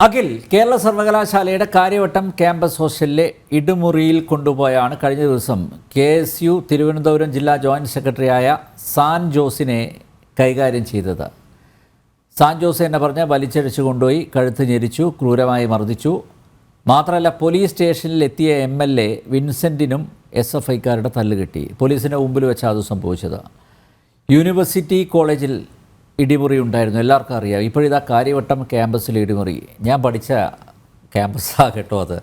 അഖിൽ കേരള സർവകലാശാലയുടെ കാര്യവട്ടം ക്യാമ്പസ് ഹോസ്റ്റലിലെ ഇടുമുറിയിൽ കൊണ്ടുപോയാണ് കഴിഞ്ഞ ദിവസം കെ എസ് യു തിരുവനന്തപുരം ജില്ലാ ജോയിന്റ് സെക്രട്ടറിയായ സാൻ ജോസിനെ കൈകാര്യം ചെയ്തത്. സാൻ ജോസ് എന്നെ പറഞ്ഞ് വലിച്ചടിച്ചു കൊണ്ടുപോയി കഴുത്ത് ഞെരിച്ചു ക്രൂരമായി മർദ്ദിച്ചു. മാത്രമല്ല പോലീസ് സ്റ്റേഷനിൽ എത്തിയ എം എൽ എ വിൻസെന്റിനും എസ് എഫ് ഐക്കാരുടെ തല്ലുകിട്ടി പോലീസിന്റെ മുമ്പിൽ വെച്ചാണ് അത് സംഭവിച്ചത്. യൂണിവേഴ്സിറ്റി കോളേജിൽ ഇടിമുറി ഉണ്ടായിരുന്നു. എല്ലാവർക്കും അറിയാം. ഇപ്പോഴിതാ കാര്യവട്ടം ക്യാമ്പസിൽ ഇടിമുറി. ഞാൻ പഠിച്ച ക്യാമ്പസാണ് കേട്ടോ അത്.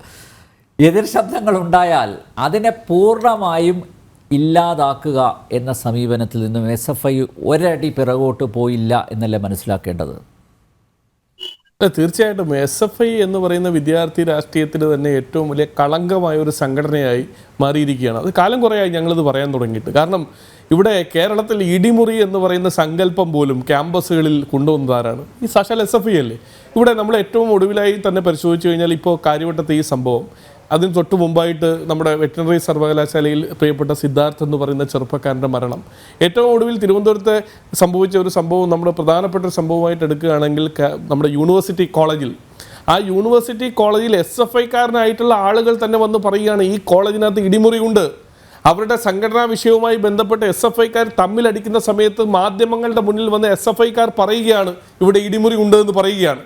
എതിർ ശബ്ദങ്ങൾ ഉണ്ടായാൽ അതിനെ പൂർണമായും ഇല്ലാതാക്കുക എന്ന സമീപനത്തിൽ നിന്നും എസ് എഫ് ഐ ഒരടി പിറകോട്ട് പോയില്ല എന്നല്ലേ മനസ്സിലാക്കേണ്ടത്? തീർച്ചയായിട്ടും എസ് എഫ് ഐ എന്ന് പറയുന്ന വിദ്യാർത്ഥി രാഷ്ട്രീയത്തിൽ തന്നെ ഏറ്റവും വലിയ കളങ്കമായ ഒരു സംഘടനയായി മാറിയിരിക്കുകയാണ്. അത് കാലം കുറേയായി ഞങ്ങളിത് പറയാൻ തുടങ്ങിയിട്ട്. കാരണം ഇവിടെ കേരളത്തിൽ ഇടിമുറി എന്ന് പറയുന്ന സങ്കല്പം പോലും ക്യാമ്പസുകളിൽ കൊണ്ടുവന്നതാരാണ്? ഈ സശൽ എസ് എഫ് ഐ അല്ലേ? ഇവിടെ നമ്മൾ ഏറ്റവും ഒടുവിലായി തന്നെ പരിശോധിച്ചു കഴിഞ്ഞാൽ ഇപ്പോൾ കാര്യവട്ടത്തെ ഈ സംഭവം. അതിന് തൊട്ട് മുമ്പായിട്ട് നമ്മുടെ വെറ്റിനറി സർവകലാശാലയിൽ പ്രിയപ്പെട്ട സിദ്ധാർത്ഥ് എന്ന് പറയുന്ന ചെറുപ്പക്കാരന്റെ മരണം. ഏറ്റവും ഒടുവിൽ തിരുവനന്തപുരത്തെ സംഭവിച്ച ഒരു സംഭവം നമ്മുടെ പ്രധാനപ്പെട്ട ഒരു സംഭവമായിട്ട് എടുക്കുകയാണെങ്കിൽ നമ്മുടെ യൂണിവേഴ്സിറ്റി കോളേജിൽ. ആ യൂണിവേഴ്സിറ്റി കോളേജിൽ എസ് എഫ് ഐക്കാരനായിട്ടുള്ള ആളുകൾ തന്നെ വന്ന് പറയുകയാണ് ഈ കോളേജിനകത്ത് ഇടിമുറിയുണ്ട്. അവരുടെ സംഘടനാ വിഷയവുമായി ബന്ധപ്പെട്ട് എസ് എഫ് ഐക്കാർ തമ്മിലടിക്കുന്ന സമയത്ത് മാധ്യമങ്ങളുടെ മുന്നിൽ വന്ന് എസ് എഫ് ഐക്കാർ പറയുകയാണ് ഇവിടെ ഇടിമുറി ഉണ്ട് എന്ന് പറയുകയാണ്.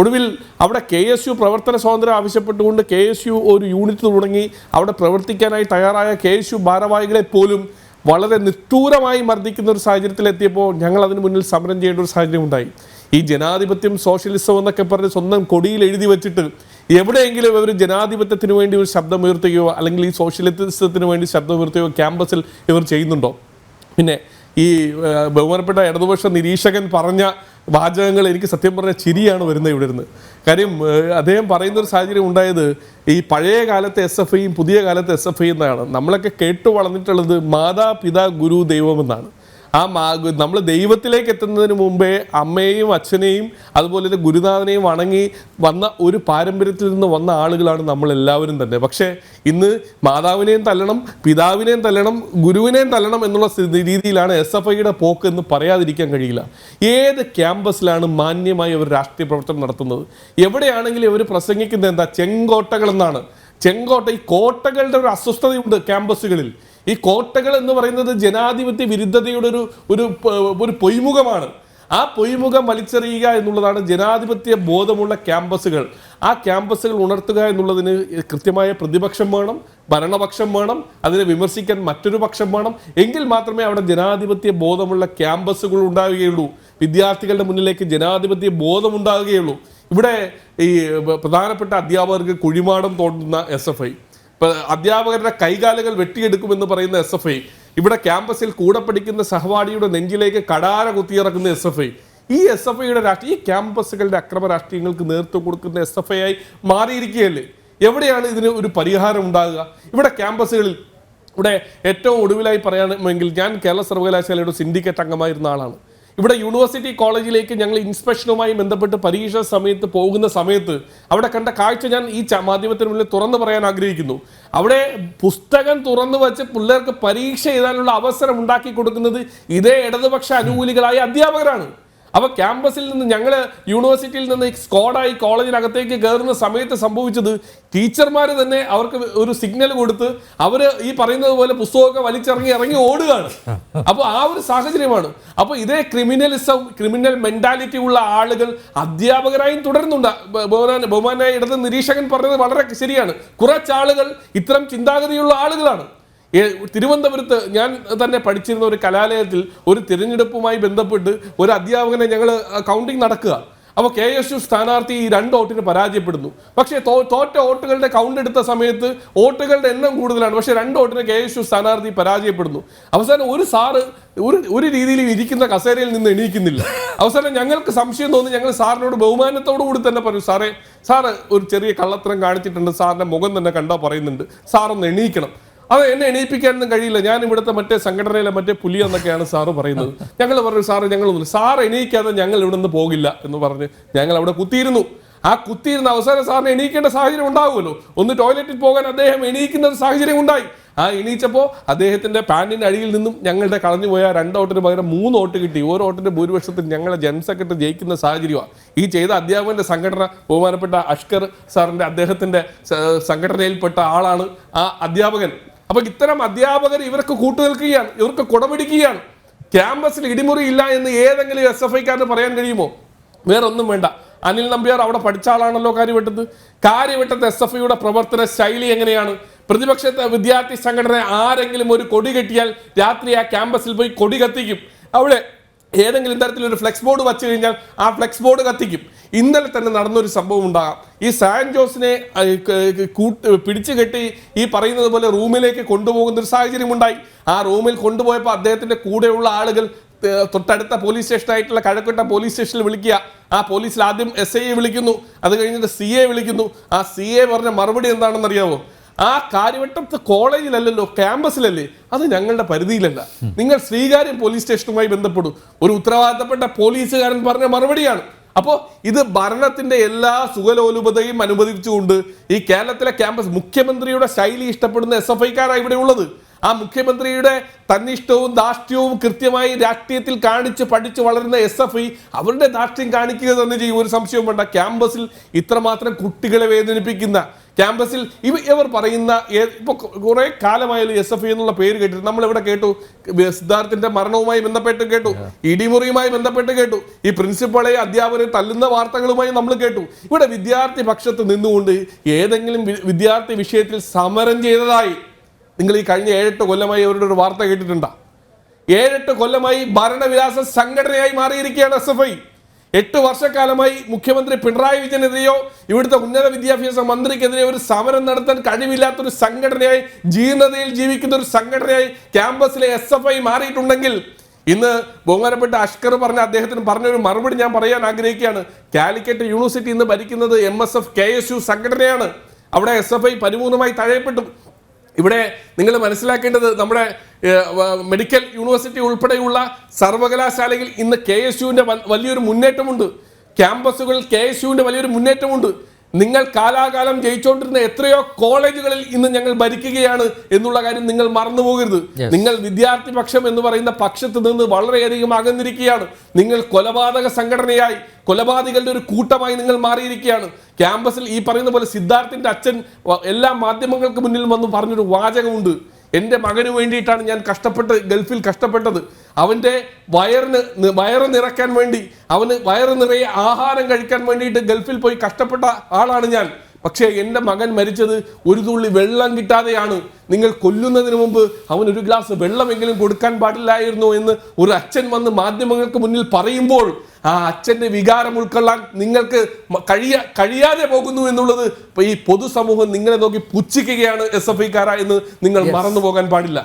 ഒടുവിൽ അവിടെ കെ എസ് യു പ്രവർത്തന സ്വാതന്ത്ര്യം ആവശ്യപ്പെട്ടുകൊണ്ട് കെ എസ് യു ഒരു യൂണിറ്റ് തുടങ്ങി. അവിടെ പ്രവർത്തിക്കാനായി തയ്യാറായ കെ എസ് യു ഭാരവാഹികളെ പോലും വളരെ നിഷ്ഠൂരമായി മർദ്ദിക്കുന്ന ഒരു സാഹചര്യത്തിലെത്തിയപ്പോൾ ഞങ്ങൾ അതിന് മുന്നിൽ സമരം ചെയ്യേണ്ട ഒരു സാഹചര്യം ഉണ്ടായി. ഈ ജനാധിപത്യം സോഷ്യലിസം എന്നൊക്കെ പറഞ്ഞ് സ്വന്തം കൊടിയിൽ എഴുതി വെച്ചിട്ട് എവിടെയെങ്കിലും ഇവർ ജനാധിപത്യത്തിന് വേണ്ടി ഒരു ശബ്ദം ഉയർത്തുകയോ അല്ലെങ്കിൽ ഈ സോഷ്യലിസത്തിന് വേണ്ടി ശബ്ദം ഉയർത്തുകയോ ക്യാമ്പസിൽ ഇവർ ചെയ്യുന്നുണ്ടോ? പിന്നെ ഈ ബഹുമാനപ്പെട്ട ഇടതുപക്ഷ നിരീക്ഷകൻ പറഞ്ഞ വാചകങ്ങൾ എനിക്ക് സത്യം പറഞ്ഞ ചിരിയാണ് വരുന്നത് ഇവിടെ ഇരുന്ന് കാര്യം അദ്ദേഹം പറയുന്ന ഒരു സാഹചര്യം ഉണ്ടായത് ഈ പഴയ കാലത്തെ എസ് എഫ് ഐയും പുതിയ കാലത്തെ എസ് എഫ് ഐ എന്നാണ്. നമ്മളൊക്കെ കേട്ടു വളർന്നിട്ടുള്ളത് മാതാപിതാ ഗുരു ദൈവം എന്നാണ്. ആ നമ്മൾ ദൈവത്തിലേക്ക് എത്തുന്നതിന് മുമ്പേ അമ്മയെയും അച്ഛനെയും അതുപോലെ തന്നെ ഗുരുനാഥനെയും വണങ്ങി വന്ന ഒരു പാരമ്പര്യത്തിൽ നിന്ന് വന്ന ആളുകളാണ് നമ്മൾ എല്ലാവരും തന്നെ. പക്ഷേ ഇന്ന് മാതാവിനെയും തല്ലണം പിതാവിനെയും തല്ലണം ഗുരുവിനെയും തല്ലണം എന്നുള്ള രീതിയിലാണ് എസ് എഫ് ഐയുടെ പോക്ക് എന്ന് പറയാതിരിക്കാൻ കഴിയില്ല. ഏത് ക്യാമ്പസിലാണ് മാന്യമായി അവർ രാഷ്ട്രീയ പ്രവർത്തനം നടത്തുന്നത്? എവിടെയാണെങ്കിലും ഇവർ പ്രസംഗിക്കുന്നത് എന്താ? ചെങ്കോട്ടകൾ എന്നാണ് ചെങ്കോട്ട ഈ കോട്ടകളുടെ ഒരു അസ്വസ്ഥതയുണ്ട് ക്യാമ്പസുകളിൽ. ഈ കോട്ടകൾ എന്ന് പറയുന്നത് ജനാധിപത്യ വിരുദ്ധതയുടെ ഒരു ഒരു ഒരു പൊയ്മുഖമാണ്. ആ പൊയ്മുഖം വലിച്ചെറിയുക എന്നുള്ളതാണ് ജനാധിപത്യ ബോധമുള്ള ക്യാമ്പസുകൾ. ആ ക്യാമ്പസുകൾ ഉണർത്തുക എന്നുള്ളതിന് കൃത്യമായ പ്രതിപക്ഷം വേണം ഭരണപക്ഷം വേണം അതിനെ വിമർശിക്കാൻ മറ്റൊരു പക്ഷം വേണം. എങ്കിൽ മാത്രമേ അവിടെ ജനാധിപത്യ ബോധമുള്ള ക്യാമ്പസുകൾ ഉണ്ടാവുകയുള്ളൂ. വിദ്യാർത്ഥികളുടെ മുന്നിലേക്ക് ജനാധിപത്യ ബോധം ഉണ്ടാവുകയുള്ളൂ. ഇവിടെ ഈ പ്രധാനപ്പെട്ട അധ്യാപകർക്ക് കുഴിമാടം തോന്നുന്ന എസ് എഫ് ഐ അധ്യാപകരുടെ കൈകാലുകൾ വെട്ടിയെടുക്കുമെന്ന് പറയുന്ന എസ് എഫ് ഐ ഇവിടെ ക്യാമ്പസിൽ കൂടെ പഠിക്കുന്ന സഹപാഠിയുടെ നെഞ്ചിലേക്ക് കടാര കുത്തിയിറക്കുന്ന എസ് എഫ് ഐ ഈ എസ് എഫ് ഐയുടെ രാഷ്ട്രീയ ഈ ക്യാമ്പസുകളുടെ അക്രമ രാഷ്ട്രീയങ്ങൾക്ക് നേതൃത്വം കൊടുക്കുന്ന എസ് എഫ് ഐ ആയി മാറിയിരിക്കുകയല്ലേ? എവിടെയാണ് ഇതിന് ഒരു പരിഹാരം ഉണ്ടാകുക? ഇവിടെ ക്യാമ്പസുകളിൽ ഇവിടെ ഏറ്റവും ഒടുവിലായി പറയണമെങ്കിൽ ഞാൻ കേരള സർവകലാശാലയുടെ സിൻഡിക്കേറ്റ് അംഗമായിരുന്ന ആളാണ്. ഇവിടെ യൂണിവേഴ്സിറ്റി കോളേജിലേക്ക് ഞങ്ങൾ ഇൻസ്പെക്ഷനുമായി ബന്ധപ്പെട്ട് പരീക്ഷ സമയത്ത് പോകുന്ന സമയത്ത് അവിടെ കണ്ട കാഴ്ച ഞാൻ ഈ മാധ്യമത്തിന് മുന്നിൽ തുറന്നു പറയാൻ ആഗ്രഹിക്കുന്നു. അവിടെ പുസ്തകം തുറന്നു വെച്ച് പിള്ളേർക്ക് പരീക്ഷ എഴുതാനുള്ള അവസരം ഉണ്ടാക്കി കൊടുക്കുന്നത് ഇതേ ഇടതുപക്ഷ അനുകൂലികളായ അധ്യാപകരാണ്. അപ്പൊ ക്യാമ്പസിൽ നിന്ന് ഞങ്ങൾ യൂണിവേഴ്സിറ്റിയിൽ നിന്ന് സ്ക്വാഡായി കോളേജിനകത്തേക്ക് കയറുന്ന സമയത്ത് സംഭവിച്ചത് ടീച്ചർമാർ തന്നെ അവർക്ക് ഒരു സിഗ്നൽ കൊടുത്ത് അവർ ഈ പറയുന്നത് പോലെ പുസ്തകമൊക്കെ വലിച്ചിറങ്ങി ഇറങ്ങി ഓടുകയാണ്. അപ്പോൾ ആ ഒരു സാഹചര്യമാണ്. അപ്പോൾ ഇതേ ക്രിമിനലിസം ക്രിമിനൽ മെന്റാലിറ്റി ഉള്ള ആളുകൾ അധ്യാപകരായും തുടരുന്നുണ്ട്. ബഹുമാനായ ഇടത് നിരീക്ഷകൻ പറഞ്ഞത് വളരെ ശരിയാണ്. കുറച്ചാളുകൾ ഇത്തരം ചിന്താഗതിയുള്ള ആളുകളാണ്. തിരുവനന്തപുരത്ത് ഞാൻ തന്നെ പഠിച്ചിരുന്ന ഒരു കലാലയത്തിൽ ഒരു തിരഞ്ഞെടുപ്പുമായി ബന്ധപ്പെട്ട് ഒരു അധ്യാപകനെ ഞങ്ങൾ കൗണ്ടിങ് നടക്കുക. അപ്പോൾ കെ എസ് യു സ്ഥാനാർത്ഥി ഈ രണ്ട് വോട്ടിന് പരാജയപ്പെടുന്നു. പക്ഷേ തോറ്റ വോട്ടുകളുടെ കൗണ്ട് എടുത്ത സമയത്ത് വോട്ടുകളുടെ എണ്ണം കൂടുതലാണ്. പക്ഷേ രണ്ട് വോട്ടിന് കെ എസ് യു സ്ഥാനാർത്ഥി പരാജയപ്പെടുന്നു. അവസാനം ഒരു സാറ് ഒരു ഒരു രീതിയിലും ഇരിക്കുന്ന കസേരയിൽ നിന്ന് എണീക്കുന്നില്ല. അവസാനം ഞങ്ങൾക്ക് സംശയം തോന്നി ഞങ്ങൾ സാറിനോട് ബഹുമാനത്തോടു കൂടി തന്നെ പറഞ്ഞു സാറേ സാറ് ഒരു ചെറിയ കള്ളത്തരം കാണിച്ചിട്ടുണ്ട് സാറിന്റെ മുഖം തന്നെ കണ്ടാൽ പറയുന്നുണ്ട്. സാറൊന്ന് എണീക്കണം. അത് എന്നെ എണീപ്പിക്കാനൊന്നും കഴിയില്ല. ഞാൻ ഇവിടുത്തെ മറ്റേ സംഘടനയിലെ മറ്റേ പുലി എന്നൊക്കെയാണ് സാറ് പറയുന്നത്. ഞങ്ങൾ പറഞ്ഞു സാറ് ഞങ്ങൾ സാർ എണീക്കാതെ ഞങ്ങൾ ഇവിടെ നിന്ന് പോകില്ല എന്ന് പറഞ്ഞ് ഞങ്ങൾ അവിടെ കുത്തിയിരുന്നു. ആ കുത്തിയിരുന്ന അവസാനം സാറിന് എണീക്കേണ്ട സാഹചര്യം ഉണ്ടാവുമല്ലോ. ഒന്ന് ടോയ്ലറ്റിൽ പോകാൻ അദ്ദേഹം എണീക്കുന്ന ഒരു സാഹചര്യം ഉണ്ടായി. ആ എണീച്ചപ്പോൾ അദ്ദേഹത്തിന്റെ പാന്റിന്റെ അടിയിൽ നിന്നും ഞങ്ങളുടെ കളഞ്ഞുപോയ രണ്ട് ഓട്ടിന് പകരം മൂന്ന് ഓട്ട് കിട്ടി. ഓരോ ഓട്ടിന്റെ ഭൂരിപക്ഷത്തിൽ ഞങ്ങളെ ജനറൽ സെക്രട്ടറി ജയിക്കുന്ന സാഹചര്യമാണ്. ഈ ചെയ്ത അധ്യാപകന്റെ സംഘടന ബഹുമാനപ്പെട്ട അഷ്കർ സാറിന്റെ അദ്ദേഹത്തിന്റെ സംഘടനയിൽപ്പെട്ട ആളാണ് ആ അധ്യാപകൻ. അപ്പൊ ഇത്തരം അധ്യാപകർ ഇവർക്ക് കൂട്ടുനിൽക്കുകയാണ് ഇവർക്ക് കുടപിടിക്കുകയാണ്. ക്യാമ്പസിൽ ഇടിമുറി ഇല്ല എന്ന് ഏതെങ്കിലും എസ് എഫ് ഐക്കാരന് പറയാൻ കഴിയുമോ? വേറെ ഒന്നും വേണ്ട. അനിൽ നമ്പ്യാർ അവിടെ പഠിച്ച ആളാണല്ലോ കാര്യവട്ടത്ത്. കാര്യവട്ടത്ത് എസ് എഫ് ഐയുടെ പ്രവർത്തന ശൈലി എങ്ങനെയാണ്? പ്രതിപക്ഷത്തെ വിദ്യാർത്ഥി സംഘടന ആരെങ്കിലും ഒരു കൊടി കെട്ടിയാൽ രാത്രി ആ ക്യാമ്പസിൽ പോയി കൊടി കത്തിക്കും. അവിടെ ഏതെങ്കിലും തരത്തിലൊരു ഫ്ലെക്സ് ബോർഡ് വച്ചു കഴിഞ്ഞാൽ ആ ഫ്ലെക്സ് ബോർഡ് കത്തിക്കും. ഇന്നലെ തന്നെ നടന്നൊരു സംഭവം ഉണ്ടാകാം. ഈ സാൻ ജോസിനെ കൂട്ട് പിടിച്ചു കെട്ടി ഈ പറയുന്നത് പോലെ റൂമിലേക്ക് കൊണ്ടുപോകുന്ന ഒരു സാഹചര്യം ഉണ്ടായി ആ റൂമിൽ കൊണ്ടുപോയപ്പോൾ അദ്ദേഹത്തിന്റെ കൂടെയുള്ള ആളുകൾ തൊട്ടടുത്ത പോലീസ് സ്റ്റേഷനായിട്ടുള്ള കഴക്കുട്ട പോലീസ് സ്റ്റേഷനിൽ വിളിക്കുക. ആ പോലീസിൽ ആദ്യം എസ് ഐയെ വിളിക്കുന്നു. അത് കഴിഞ്ഞിട്ട് സി എ വിളിക്കുന്നു. ആ സി എ പറഞ്ഞ മറുപടി എന്താണെന്ന് അറിയാമോ ആ കാര്യവട്ടത്ത് കോളേജിലല്ലല്ലോ ക്യാമ്പസിലല്ലേ? അത് ഞങ്ങളുടെ പരിധിയിലല്ല. നിങ്ങൾ ശ്രീകാര്യം പോലീസ് സ്റ്റേഷനുമായി ബന്ധപ്പെടും. ഒരു ഉത്തരവാദിത്തപ്പെട്ട പോലീസുകാരൻ പറഞ്ഞ മറുപടിയാണ്. അപ്പോൾ ഇത് ഭരണത്തിന്റെ എല്ലാ സുഖലോലുപതയും അനുവദിച്ചുകൊണ്ട് ഈ കേരളത്തിലെ ക്യാമ്പസ് മുഖ്യമന്ത്രിയുടെ ശൈലി ഇഷ്ടപ്പെടുന്ന എസ് എഫ് ഐക്കാരാണ് ഇവിടെ ഉള്ളത്. ആ മുഖ്യമന്ത്രിയുടെ തന്നിഷ്ടവും ധാർഷ്ട്യവും കൃത്യമായി രാഷ്ട്രീയത്തിൽ കാണിച്ച് പഠിച്ച് വളരുന്ന എസ് എഫ് ഐ അവരുടെ ധാർഷ്ട്യം കാണിക്കുക തന്നെ ചെയ്യും. ഒരു സംശയവും വേണ്ട. ക്യാമ്പസിൽ ഇത്രമാത്രം കുട്ടികളെ വേദനിപ്പിക്കുന്ന ക്യാമ്പസിൽ ഇവ ഇവർ പറയുന്ന ഇപ്പോൾ കുറേ കാലമായാലും എസ് എഫ് ഐ എന്നുള്ള പേര് കേട്ടിട്ട് നമ്മൾ ഇവിടെ കേട്ടു സിദ്ധാർത്ഥിന്റെ മരണവുമായി ബന്ധപ്പെട്ട് കേട്ടു. ഇടിമുറിയുമായി ബന്ധപ്പെട്ട് കേട്ടു. ഈ പ്രിൻസിപ്പളെ അധ്യാപകരെ തല്ലുന്ന വാർത്തകളുമായി നമ്മൾ കേട്ടു. ഇവിടെ വിദ്യാർത്ഥി പക്ഷത്ത് നിന്നുകൊണ്ട് ഏതെങ്കിലും വിദ്യാർത്ഥി വിഷയത്തിൽ സമരം ചെയ്തതായി നിങ്ങൾ ഈ കഴിഞ്ഞ ഏഴെട്ട് കൊല്ലമായി അവരുടെ ഒരു വാർത്ത കേട്ടിട്ടുണ്ടോ? ഏഴെട്ട് കൊല്ലമായി ഭരണവിലാസ സംഘടനയായി മാറിയിരിക്കുകയാണ് എസ് എഫ് ഐ. എട്ട് വർഷക്കാലമായി മുഖ്യമന്ത്രി പിണറായി വിജയനെതിരെയോ ഇവിടുത്തെ ഉന്നത വിദ്യാഭ്യാസ മന്ത്രിക്കെതിരെയോ ഒരു സമരം നടത്താൻ കഴിവില്ലാത്തൊരു സംഘടനയായി ജീർണതയിൽ ജീവിക്കുന്ന ഒരു സംഘടനയായി ക്യാമ്പസിലെ എസ് എഫ് ഐ മാറിയിട്ടുണ്ടെങ്കിൽ ഇന്ന് ബഹുമാനപ്പെട്ട അഷ്കർ പറഞ്ഞ അദ്ദേഹത്തിന് പറഞ്ഞൊരു മറുപടി ഞാൻ പറയാൻ ആഗ്രഹിക്കുകയാണ്. കാലിക്കറ്റ് യൂണിവേഴ്സിറ്റി ഇന്ന് ഭരിക്കുന്നത് M S F K S U സംഘടനയാണ്. അവിടെ എസ് എഫ് ഐ പരിപൂർണമായി തഴയപ്പെട്ടു. ഇവിടെ നിങ്ങൾ മനസ്സിലാക്കേണ്ടത് നമ്മുടെ മെഡിക്കൽ യൂണിവേഴ്സിറ്റി ഉൾപ്പെടെയുള്ള സർവകലാശാലയിൽ ഇന്ന് കെ എസ് യുവിന്റെ വലിയൊരു മുന്നേറ്റമുണ്ട്. ക്യാമ്പസുകളിൽ കെ എസ് യുവിന്റെ വലിയൊരു മുന്നേറ്റമുണ്ട്. നിങ്ങൾ കാലാകാലം ജയിച്ചുകൊണ്ടിരുന്ന എത്രയോ കോളേജുകളിൽ ഇന്ന് ഞങ്ങൾ ഭരിക്കുകയാണ് എന്നുള്ള കാര്യം നിങ്ങൾ മറന്നു പോകരുത്. നിങ്ങൾ വിദ്യാർത്ഥി പക്ഷം എന്ന് പറയുന്ന പക്ഷത്ത് നിന്ന് വളരെയധികം അകന്നിരിക്കുകയാണ്. നിങ്ങൾ കൊലപാതക സംഘടനയായി കൊലപാതകളുടെ ഒരു കൂട്ടമായി നിങ്ങൾ മാറിയിരിക്കുകയാണ്. ക്യാമ്പസിൽ ഈ പറയുന്ന പോലെ സിദ്ധാർത്ഥിന്റെ അച്ഛൻ എല്ലാ മാധ്യമങ്ങൾക്ക് മുന്നിൽ വന്ന് പറഞ്ഞൊരു വാചകമുണ്ട്. എന്റെ മകന് വേണ്ടിയിട്ടാണ് ഞാൻ കഷ്ടപ്പെട്ട് ഗൾഫിൽ കഷ്ടപ്പെട്ടത്. അവന്റെ വയറിന് വയറ് നിറയ്ക്കാൻ വേണ്ടി അവന് വയറ് നിറയെ ആഹാരം കഴിക്കാൻ വേണ്ടിയിട്ട് ഗൾഫിൽ പോയി കഷ്ടപ്പെട്ട ആളാണ് ഞാൻ. പക്ഷേ എന്റെ മകൻ മരിച്ചത് ഒരു തുള്ളി വെള്ളം കിട്ടാതെയാണ്. നിങ്ങൾ കൊല്ലുന്നതിന് മുമ്പ് അവൻ ഒരു ഗ്ലാസ് വെള്ളമെങ്കിലും കൊടുക്കാൻ പാടില്ലായിരുന്നു എന്ന് ഒരു അച്ഛൻ വന്ന് മാധ്യമങ്ങൾക്ക് മുന്നിൽ പറയുമ്പോൾ ആ അച്ഛന്റെ വികാരം ഉൾക്കൊള്ളാൻ നിങ്ങൾക്ക് കഴിയ കഴിയാതെ പോകുന്നു എന്നുള്ളത് ഇപ്പൊ ഈ പൊതുസമൂഹം നിങ്ങളെ നോക്കി പുച്ഛിക്കുകയാണ് എസ് എഫ് ഐക്കാര എന്ന് നിങ്ങൾ മറന്നു പോകാൻ പാടില്ല.